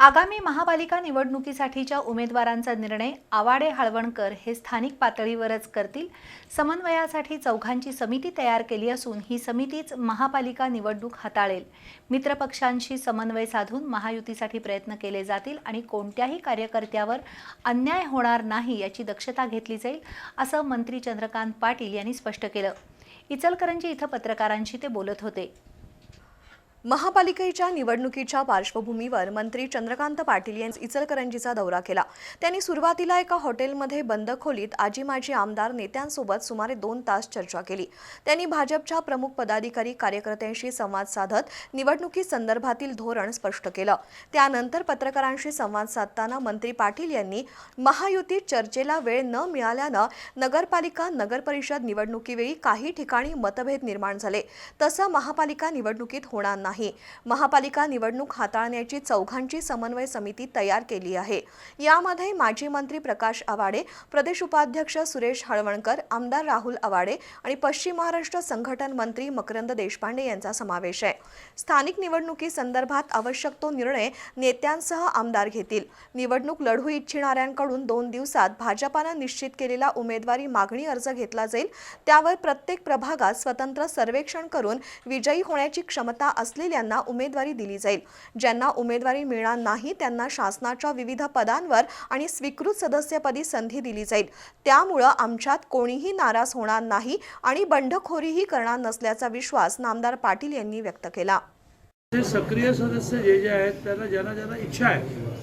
आगामी महापालिका निवडणुकीसाठीच्या उमेदवारांचा निर्णय आवाडे हळवणकर हे स्थानिक पातळीवरच करतील. समन्वयासाठी चौघांची समिती तयार केली असून ही समितीच महापालिका निवडणूक हाताळेल. मित्रपक्षांशी समन्वय साधून महायुतीसाठी प्रयत्न केले जातील आणि कोणत्याही कार्यकर्त्यावर अन्याय होणार नाही याची दक्षता घेतली जाईल असं मंत्री चंद्रकांत पाटील यांनी स्पष्ट केलं. इचलकरंजी इथं पत्रकारांशी ते बोलत होते. महापालिकेच्या निवडणुकीच्या पार्श्वभूमीवर मंत्री चंद्रकांत पाटील यांनी इचलकरंजीचा दौरा केला. त्यांनी सुरुवातीला एका हॉटेलमध्ये बंद खोलीत आजी माजी आमदार नेत्यांसोबत सुमारे दोन तास चर्चा केली. त्यांनी भाजपच्या प्रमुख पदाधिकारी कार्यकर्त्यांशी संवाद साधत निवडणुकी संदर्भातील धोरण स्पष्ट केलं. त्यानंतर पत्रकारांशी संवाद साधताना मंत्री पाटील यांनी महायुतीत चर्चेला वेळ न मिळाल्यानं नगरपालिका नगरपरिषद निवडणुकीवेळी काही ठिकाणी मतभेद निर्माण झाले. तसं महापालिका निवडणुकीत होणार नाही. महापालिका निवडणूक हाताळण्याची चौघांची समन्वय समिती तयार केली आहे. यामध्ये माजी मंत्री प्रकाश आवाडे प्रदेश उपाध्यक्ष सुरेश हळवणकर आमदार राहुल आवाडे आणि पश्चिम महाराष्ट्र संघटन मंत्री मकरंद देशपांडे यांचा समावेश आहे. स्थानिक निवडणुकी संदर्भात आवश्यक तो निर्णय नेत्यांसह आमदार घेतील. निवडणूक लढू इच्छिणाऱ्यांकडून दोन दिवसात भाजपानं निश्चित केलेला उमेदवारी मागणी अर्ज घेतला जाईल. त्यावर प्रत्येक प्रभागात स्वतंत्र सर्वेक्षण करून विजयी होण्याची क्षमता असलेल्यांना उमेदवारी दिली जाईल. ज्यांना उमेदवारी मिळणार नाही त्यांना शासनाच्या विविध पदांवर आणि स्वीकृत सदस्यपदी संधी दिली जाईल. त्यामुळं आमच्यात कोणीही नाराज होणार नाही आणि बंडखोरीही करणार नसल्याचा विश्वास नामदार पाटील यांनी व्यक्त केला. जे सक्रिय सदस्य जे जे आहेत त्यांना ज्यांना ज्यांना इच्छा आहे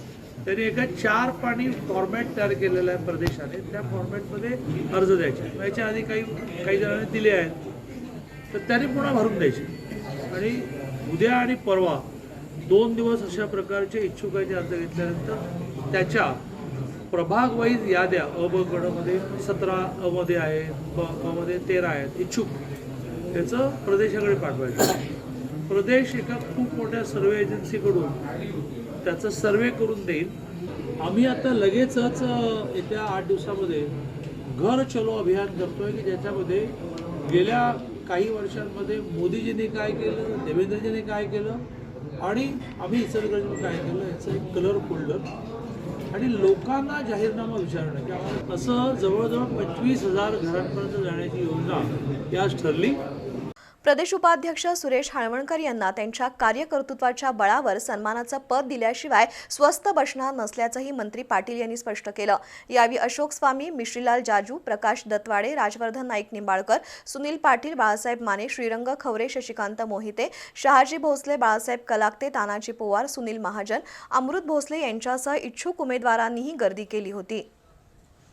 त्यांनी एका चार पाणी फॉर्मॅट तयार केलेला आहे प्रदेशाने. त्या फॉर्मॅटमध्ये अर्ज द्यायचे. याच्या आधी काही काही जणांनी दिले आहेत तर त्यांनी पुन्हा भरून द्यायचे. आणि उद्या आणि परवा दोन दिवस अशा प्रकारचे इच्छुकांचे अर्ज घेतल्यानंतर त्याच्या प्रभाग वाईज याद्या अ ब गडमध्ये सतरा अमध्ये आहेत ब मध्ये तेरा आहेत इच्छुक. त्याचं प्रदेशाकडे पाठवायचं. प्रदेश एका खूप मोठ्या सर्वे एजन्सीकडून त्याचं सर्वे करून देईल. आम्ही आता लगेचच येत्या आठ दिवसामध्ये घर चलो अभियान करतोय की ज्याच्यामध्ये गेल्या काही वर्षांमध्ये मोदीजींनी काय केलं देवेंद्रजींनी काय केलं आणि आम्ही इचलकरंजीने काय केलं याचं एक कलर फोल्डर आणि लोकांना जाहीरनामा विचारणं की आम्हाला असं जवळजवळ पंचवीस हजार घरांपर्यंत जाण्याची योजना याच ठरली प्रदेश उपाध्यक्ष सुरेश हाळवणकर यांना त्यांच्या कार्यकर्तृत्वाच्या बळावर सन्मानाचं पद दिल्याशिवाय स्वस्थ बसणार नसल्याचंही मंत्री पाटील यांनी स्पष्ट केलं. यावेळी अशोक स्वामी मिश्रीलाल जाजू प्रकाश दत्वाडे राजवर्धन नाईक निंबाळकर सुनील पाटील बाळासाहेब माने श्रीरंग खवरे शशिकांत मोहिते शहाजी भोसले बाळासाहेब कलाकते तानाजी पोवार सुनील महाजन अमृत भोसले यांच्यासह इच्छुक उमेदवारांनीही गर्दी केली होती.